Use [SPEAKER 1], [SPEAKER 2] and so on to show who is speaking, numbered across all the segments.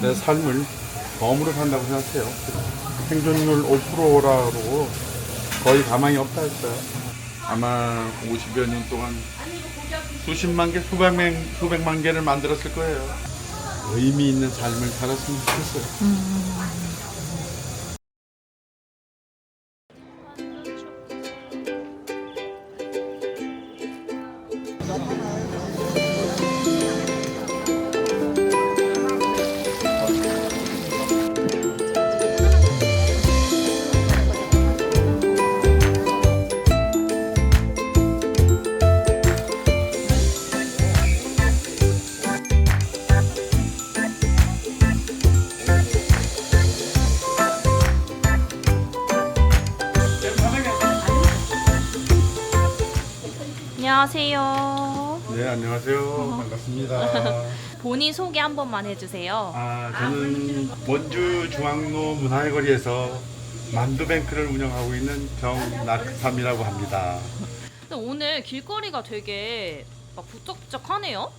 [SPEAKER 1] 내 삶을 덤으로 산다고 생각해요. 생존율 5%라 그러고 거의 가망이 없다 했어요. 아마 50여 년 동안 수십만 개, 수백만, 수백만 개를 만들었을 거예요. 의미 있는 삶을 살았으면 좋겠어요.
[SPEAKER 2] 안녕하세요.
[SPEAKER 1] 네, 안녕하세요. 반갑습니다.
[SPEAKER 2] 본인 소개 한 번만 해주세요.
[SPEAKER 1] 아, 저는 원주 중앙로 문화의 거리에서 만두뱅크를 운영하고 있는 정낙삼이라고 합니다.
[SPEAKER 2] 근데 오늘 길거리가 되게 막 부쩍부쩍하네요.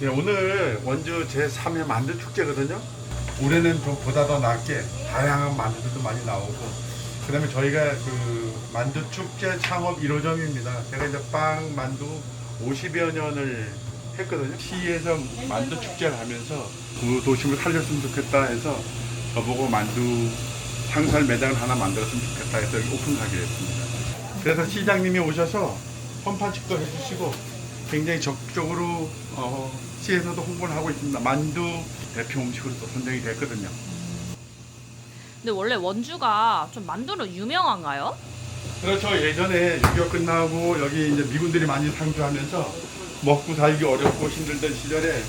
[SPEAKER 1] 네, 오늘 원주 제3회 만두 축제거든요. 올해는 보다 더 낫게 다양한 만두들도 많이 나오고 그다음에 저희가 그 만두 축제 창업 1호점입니다. 제가 이제 빵 만두 50여 년을 했거든요. 시에서 만두 축제를 하면서 그 도심을 살렸으면 좋겠다 해서 저보고 만두 상설 매장을 하나 만들었으면 좋겠다 해서 오픈하게 됐습니다. 그래서 시장님이 오셔서 선판식도 해주시고 굉장히 적극적으로 어, 시에서도 홍보를 하고 있습니다. 만두 대표 음식으로 또 선정이 됐거든요.
[SPEAKER 2] 근데 원래 원주가 좀 만두로 유명한가요?
[SPEAKER 1] 그렇죠. 예전에 6.25 끝나고 여기 이제 미군들이 많이 상주하면서 먹고 살기 어렵고 힘들던 시절에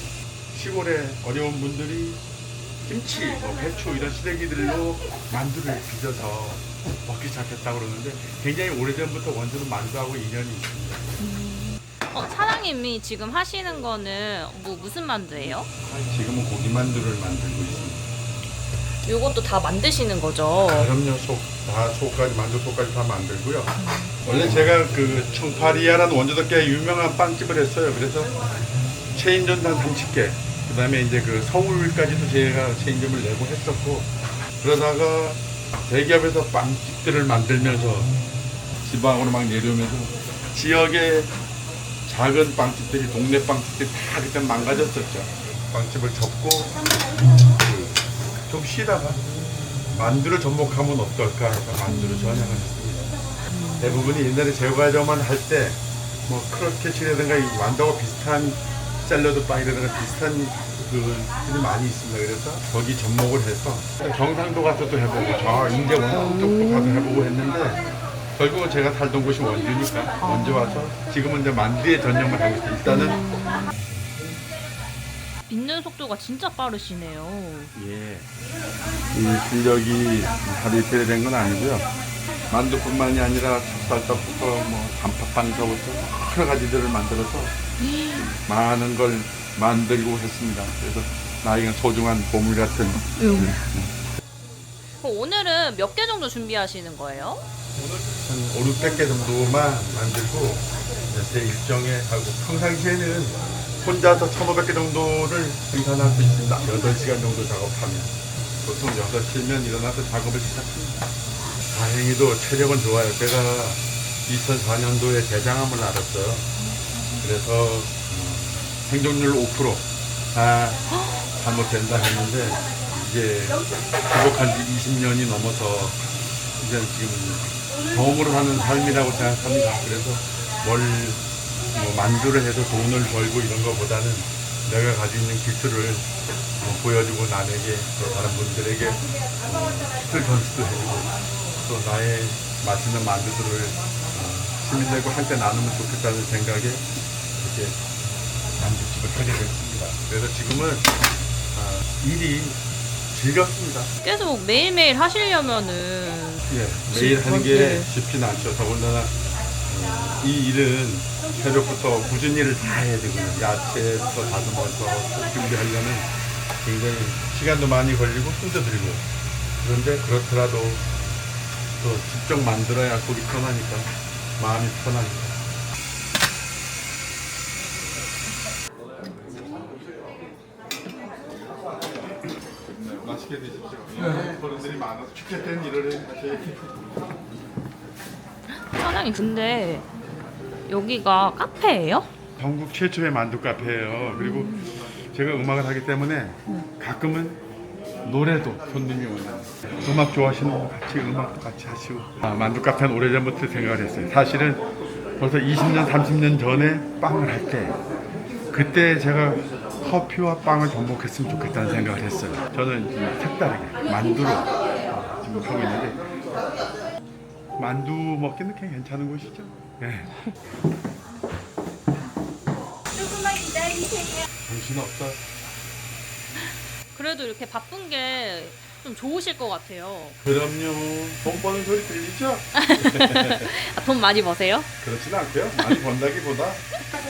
[SPEAKER 1] 시골에 어려운 분들이 김치, 뭐 배추 이런 시래기들로 만두를 빚어서 먹기 시작했다고 그러는데 굉장히 오래전부터 원주는 만두하고 인연이 있습니다.
[SPEAKER 2] 어, 사장님이 지금 하시는 거는 뭐 무슨 만두예요?
[SPEAKER 1] 지금은 고기 만두를 만들고 있습니다.
[SPEAKER 2] 이것도 다 만드시는 거죠?
[SPEAKER 1] 그럼요, 속, 다 속까지, 만두 속까지 다 만들고요. 원래 제가 그 청파리아라는 꽤 유명한 빵집을 했어요. 그래서 체인점도 한 30개, 그 다음에 이제 그 서울까지도 제가 체인점을 내고 했었고, 그러다가 대기업에서 빵집들을 만들면서 지방으로 막 내려오면서 지역의 작은 빵집들이, 동네 빵집들이 다 그때 망가졌었죠. 빵집을 접고, 그 좀 쉬다가 만두를 접목하면 어떨까 해서 만두를 전향을 했습니다. 대부분이 옛날에 제과점만 할 때 뭐 크로스케치라든가 이 만두하고 비슷한 샐러드 빵이라든가 비슷한 그들이 많이 있습니다. 그래서 거기 접목을 해서 경상도 가서도 해보고 저 인제 원 쪽 도 가서 해보고 했는데 결국은 제가 살던 곳이 원주니까 원주 와서 지금은 이제 만두에 전념을 하고 있어요. 일단은
[SPEAKER 2] 빚는 속도가 진짜 빠르시네요.
[SPEAKER 1] 예. 이 실력이 하루 이틀에 된건 아니고요. 만두뿐만이 아니라 찹쌀떡부터 뭐 단팥빵서부터 여러 가지들을 만들어서 많은 걸 만들고 했습니다. 그래서 나에게 소중한 보물 같은
[SPEAKER 2] 그럼 오늘은 몇 개 정도 준비하시는 거예요?
[SPEAKER 1] 한 5, 600개 정도만 만들고 제 일정에 하고 평상시에는 혼자서 1,500개 정도를 생산할 수 있습니다. 8시간 정도 작업하면 보통 6시면 일어나서 작업을 시작합니다. 다행히도 체력은 좋아요. 제가 2004년도에 대장암을 앓았어요. 그래서 음, 생존율 5%다 잘못된다 했는데 이제 극복한 지 20년이 넘어서 이제 지금 덤으로 사는 삶이라고 생각합니다. 그래서 뭘 뭐 만두를 해서 돈을 벌고 이런 것보다는 내가 가지고 있는 기술을 어, 보여주고 남에게 또 다른 분들에게 어, 기술 전수도 해주고 또 나의 맛있는 만두들을 어, 시민들과 함께 나누면 좋겠다는 생각에 이렇게 만두집을 하게 됐습니다. 그래서 지금은 아, 일이 즐겁습니다.
[SPEAKER 2] 계속 매일매일 하시려면은
[SPEAKER 1] 예, 매일 하는 게
[SPEAKER 2] 예.
[SPEAKER 1] 쉽진 않죠. 더군다나 어, 이 일은 새벽부터 꾸준히 일을 다 해야 되거든요. 야채부터 다듬어서 준비하려면 굉장히 시간도 많이 걸리고 힘도 들고 그런데 그렇더라도 또 직접 만들어야 속이 편하니까 마음이 같이.
[SPEAKER 2] 사장님 근데 여기가 카페예요?
[SPEAKER 1] 전국 최초의 만두 카페예요. 그리고 제가 음악을 하기 때문에 가끔은 노래도 손님이 오는 음악 좋아하시는 분 같이 음악도 같이 하시고 아, 만두 카페는 오래전부터 생각을 했어요. 사실은 벌써 20년, 30년 전에 빵을 할 때 그때 제가 커피와 빵을 접목했으면 좋겠다는 생각을 했어요. 저는 지금 색다르게 만두로 아, 지금 하고 있는데 만두 먹기는 꽤 괜찮은 곳이죠. 네.
[SPEAKER 3] 조금만 기다리세요.
[SPEAKER 1] 정신 없다.
[SPEAKER 2] 그래도 이렇게 바쁜 게 좀 좋으실 것 같아요.
[SPEAKER 1] 그럼요. 돈 버는 소리 들리죠?
[SPEAKER 2] 아, 돈 많이 버세요?
[SPEAKER 1] 그렇진 않고요. 많이 번다기보다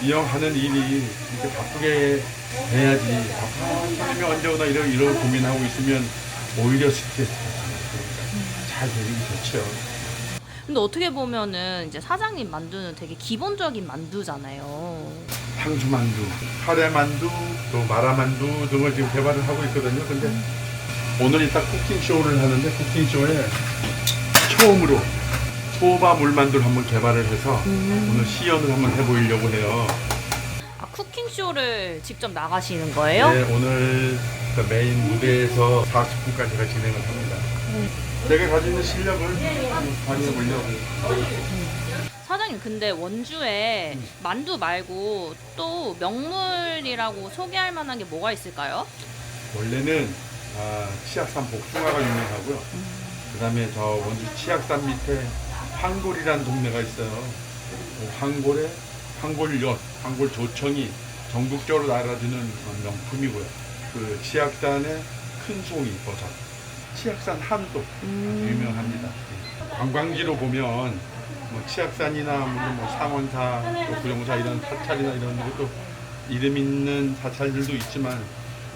[SPEAKER 1] 이형 하는 일이 이렇게 바쁘게 해야지. 아, 사람이 언제 오나 이런 이런 고민하고 있으면 오히려 스트레스 잘 되는 게 좋죠.
[SPEAKER 2] 근데 어떻게 보면은 이제 사장님 만두는 되게 기본적인 만두잖아요.
[SPEAKER 1] 상수만두, 카레만두, 또 마라만두 등을 지금 개발을 하고 있거든요. 근데 오늘 이따 쿠킹쇼를 하는데 쿠킹쇼에 처음으로 소바 물만두를 한번 개발을 해서 오늘 시연을 한번 해보려고 해요.
[SPEAKER 2] 아, 쿠킹쇼를 직접 나가시는 거예요?
[SPEAKER 1] 네, 오늘 그 메인 무대에서 40분까지 제가 진행을 합니다. 제가 가지고 있는 실력을 발휘해보려고.
[SPEAKER 2] 사장님 근데 원주에 만두 말고 또 명물이라고 소개할 만한 게 뭐가 있을까요?
[SPEAKER 1] 원래는 아, 치악산 복숭아가 유명하고요. 그 다음에 저 원주 치악산 밑에 황골이라는 동네가 있어요. 그 황골에 황골엿, 황골 조청이 전국적으로 알아주는 명품이고요. 그 치악산의 큰 송이 버섯, 치악산 한도 아주 유명합니다. 관광지로 보면 뭐 치악산이나 물론 뭐 상원사, 또 구룡사 이런 사찰이나 이런 것도 이름 있는 사찰들도 있지만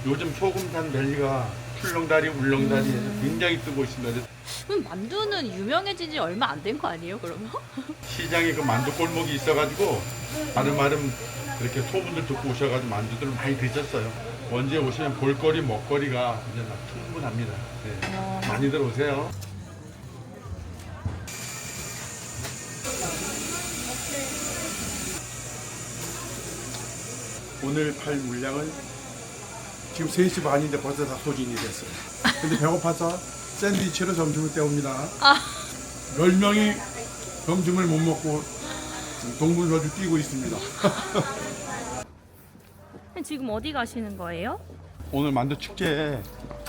[SPEAKER 1] 요즘 소금산 밸리가 출렁다리, 울렁다리에서 굉장히 뜨고 있습니다.
[SPEAKER 2] 그럼 만두는 유명해진 지 얼마 안 된 거 아니에요 그러면?
[SPEAKER 1] 시장에 그 만두 골목이 있어가지고 아름아름 이렇게 소문들 듣고 오셔가지고 만두들을 많이 드셨어요. 원주에 오시면 볼거리, 먹거리가 이제 다 충분합니다. 네. 많이들 오세요. 오늘 팔 물량은 지금 3시 반인데 벌써 다 소진이 됐어요. 근데 배고파서 샌드위치로 점심을 때웁니다.
[SPEAKER 2] 아.
[SPEAKER 1] 10명이 점심을 못 먹고 동분서주 뛰고 있습니다.
[SPEAKER 2] 지금 어디 가시는 거예요?
[SPEAKER 1] 오늘 만두 축제에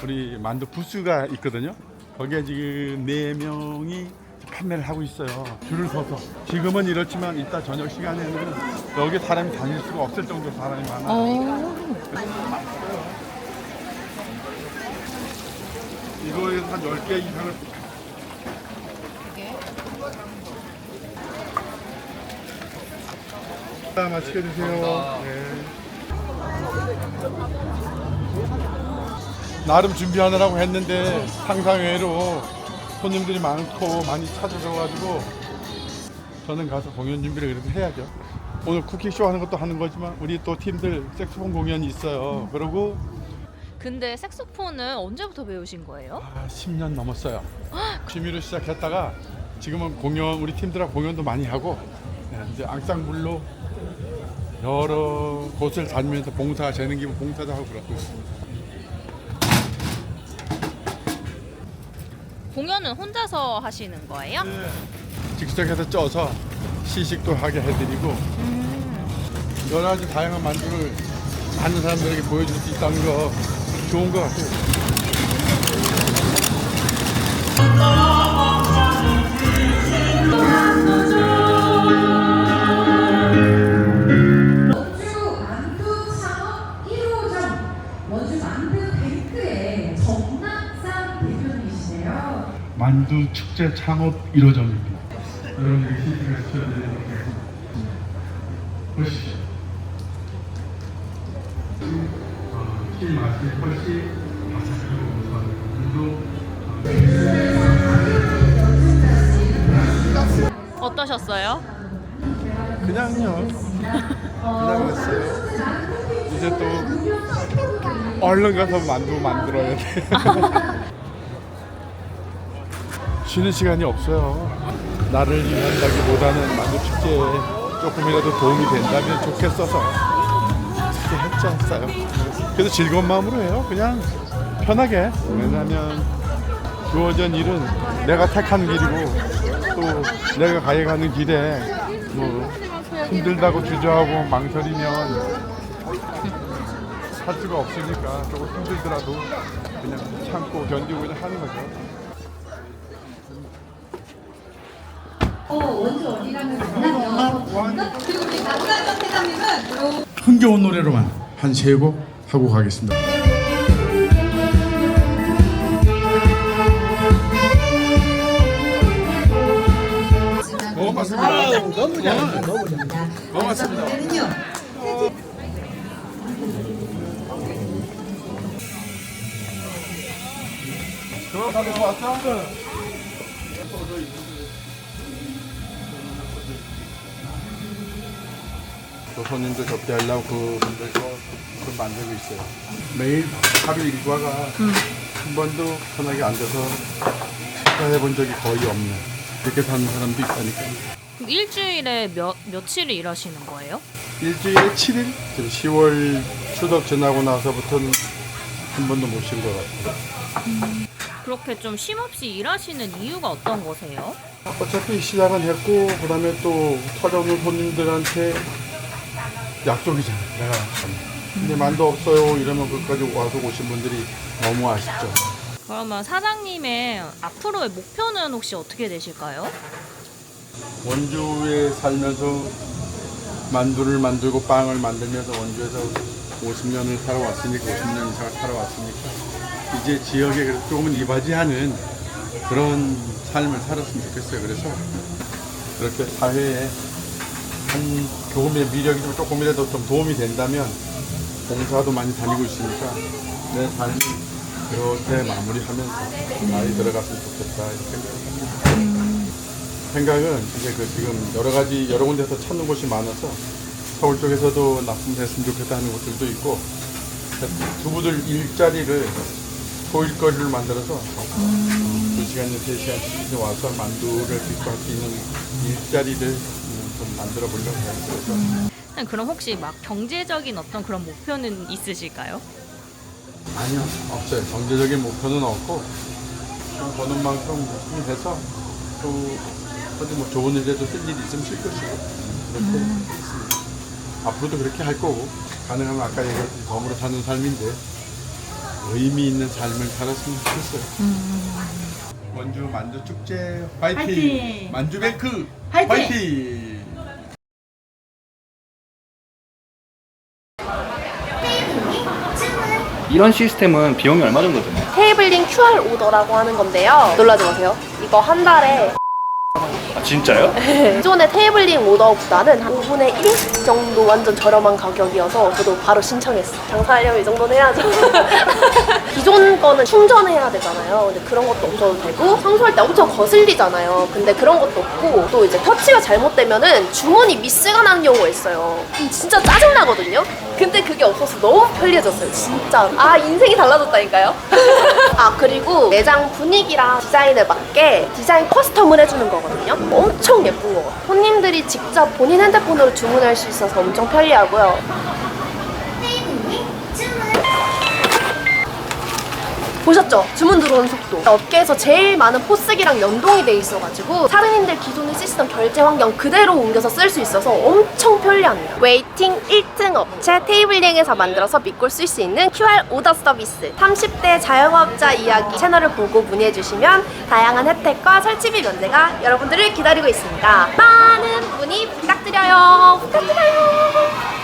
[SPEAKER 1] 우리 만두 부스가 있거든요. 거기에 지금 네 명이 판매를 하고 있어요. 줄을 서서. 지금은 이렇지만 이따 저녁 시간에는 여기 사람이 다닐 수가 없을 정도로 사람이 많아요.
[SPEAKER 2] 어.
[SPEAKER 1] 이거에서 한 10개 이상을 자, 맛있게 드세요. 네. 나름 준비하느라고 했는데 상상 외로 손님들이 많고 많이 찾아줘가지고 저는 가서 공연 준비를 그래도 해야죠. 오늘 쿠키쇼 하는 것도 하는 거지만 우리 또 팀들 색소폰 공연이 있어요. 그리고
[SPEAKER 2] 근데 색소폰은 언제부터 배우신 거예요?
[SPEAKER 1] 아, 10년 넘었어요. 취미로 시작했다가 지금은 공연 우리 팀들하고 공연도 많이 하고 네, 이제 앙상블로 여러 곳을 다니면서 봉사 재능 기부 봉사도 하고 그러고 있습니다.
[SPEAKER 2] 공연은 혼자서 하시는 거예요?
[SPEAKER 1] 직접 해서 쪄서 시식도 하게 해드리고 여러 가지 다양한 만두를 많은 사람들에게 보여줄 수 있다는 거 좋은 것 같아요.
[SPEAKER 3] 만두
[SPEAKER 1] 축제 창업 1호점입니다. 여러분들이 시식을 시켜드리도록 하겠습니다. 보시죠. 어, 튀김 맛이 훨씬 바삭하고 고소하고
[SPEAKER 2] 어떠셨어요?
[SPEAKER 1] 그냥요. 그냥 했어요. 이제 또 얼른 가서 만두 만들어야 돼. 쉬는 시간이 없어요. 나를 위한다기보다는 만두 축제에 조금이라도 도움이 된다면 좋겠어서 이렇게 했었어요. 그래서 즐거운 마음으로 해요. 그냥 편하게. 왜냐하면 주어진 일은 내가 택한 길이고 또 내가 가해가는 길에 뭐 힘들다고 주저하고 망설이면 할 수가 없으니까 조금 힘들더라도 그냥 참고 견디고 그냥 하는 거죠.
[SPEAKER 3] 어, 원주 어디라는 만나요. 그리고 우리 남가정 회장님은
[SPEAKER 1] 흥겨운 노래로만 한 세 곡 하고 가겠습니다. 고맙습니다.
[SPEAKER 3] 너무 잘 너무 좋다. 고맙습니다.
[SPEAKER 1] 들어가서 왔어? 또 손님들 접대하려고 그분들 좀 만들고 있어요. 매일 하루 일과가 한 번도 편하게 앉아서 식사해 본 적이 거의 없네. 그렇게 사는 사람도 있다니까.
[SPEAKER 2] 그럼 일주일에 몇 며칠을 일하시는 거예요?
[SPEAKER 1] 일주일에 7일? 지금 10월 추석 지나고 나서부터는 한 번도 못 쉰 것 같아요.
[SPEAKER 2] 그렇게 좀 쉼없이 일하시는 이유가 어떤 거세요?
[SPEAKER 1] 어차피 시작은 했고 그다음에 또 찾아오는 손님들한테 약속이잖아 내가 근데 만두 없어요 이러면 그까지 와서 오신 분들이 너무 아쉽죠
[SPEAKER 2] 그러면 사장님의 앞으로의 목표는 혹시 어떻게 되실까요?
[SPEAKER 1] 원주에 살면서 만두를 만들고 빵을 만들면서 원주에서 50년을 살아왔으니까 50년 이상 살아왔으니까 이제 지역에 그래도 조금은 이바지하는 그런 삶을 살았으면 좋겠어요. 그래서 그렇게 사회에 한 조금의 미력이 좀 조금이라도 좀 도움이 된다면 봉사도 많이 다니고 있으니까 내 삶이 그렇게 마무리하면서 많이 들어갔으면 좋겠다 이렇게. 생각은 이제 그 지금 여러 가지 여러 군데서 찾는 곳이 많아서 서울 쪽에서도 납품됐으면 좋겠다 하는 곳들도 있고 두부들 일자리를 소일거리를 만들어서 두 시간이나 세 시간씩 와서 만두를 빚고 할 수 있는 일자리를 음, 좀 만들어 보려고. 그래서
[SPEAKER 2] 네, 그럼 혹시 막 경제적인 어떤 그런 목표는 있으실까요?
[SPEAKER 1] 아니요 없어요. 경제적인 목표는 없고 좀 버는 만큼 열심히 해서 또 어디 뭐 좋은 일에도 쓸 일이 있으면 쓸 것이고 그렇게 있습니다. 앞으로도 그렇게 할 거고 가능하면 아까 얘기했듯이 덤으로 사는 삶인데 의미 있는 삶을 살았으면 좋겠어요. 원주 만두 축제 화이팅!
[SPEAKER 3] 화이팅!
[SPEAKER 1] 만주뱅크
[SPEAKER 3] 화이팅!
[SPEAKER 1] 화이팅!
[SPEAKER 4] 이런 시스템은 비용이 얼마 정도 드나요?
[SPEAKER 5] 테이블링 QR 오더라고 하는 건데요. 놀라지 마세요. 이거 한 달에
[SPEAKER 4] 아 진짜요?
[SPEAKER 5] 기존의 테이블링 오더보다는 한 5분의 1 정도 완전 저렴한 가격이어서 저도 바로 신청했어요. 장사하려면 이 정도는 해야죠. 기존 거는 충전해야 되잖아요. 근데 그런 것도 없어도 되고 청소할 때 엄청 거슬리잖아요. 근데 그런 것도 없고 또 이제 터치가 잘못되면은 주문이 미스가 나는 경우가 있어요. 진짜 짜증나거든요. 근데 그게 없어서 너무 편리해졌어요. 진짜. 아 인생이 달라졌다니까요. 아 그리고 매장 분위기랑 디자인에 맞게 디자인 커스텀을 해주는 거거든요. 엄청 예쁜 거. 손님들이 직접 본인 핸드폰으로 주문할 수 있어서 엄청 편리하고요. 보셨죠? 주문 들어오는 속도. 업계에서 제일 많은 포스기랑 연동이 돼 있어가지고 사장님들 기존의 시스템 결제 환경 그대로 옮겨서 쓸 수 있어서 엄청 편리합니다. 웨이팅 1등 업체 테이블링에서 만들어서 믿고 쓸 수 있는 QR 오더 서비스. 30대 자영업자 이야기 채널을 보고 문의해주시면 다양한 혜택과 설치비 면제가 여러분들을 기다리고 있습니다. 많은 문의 부탁드려요. 부탁드려요.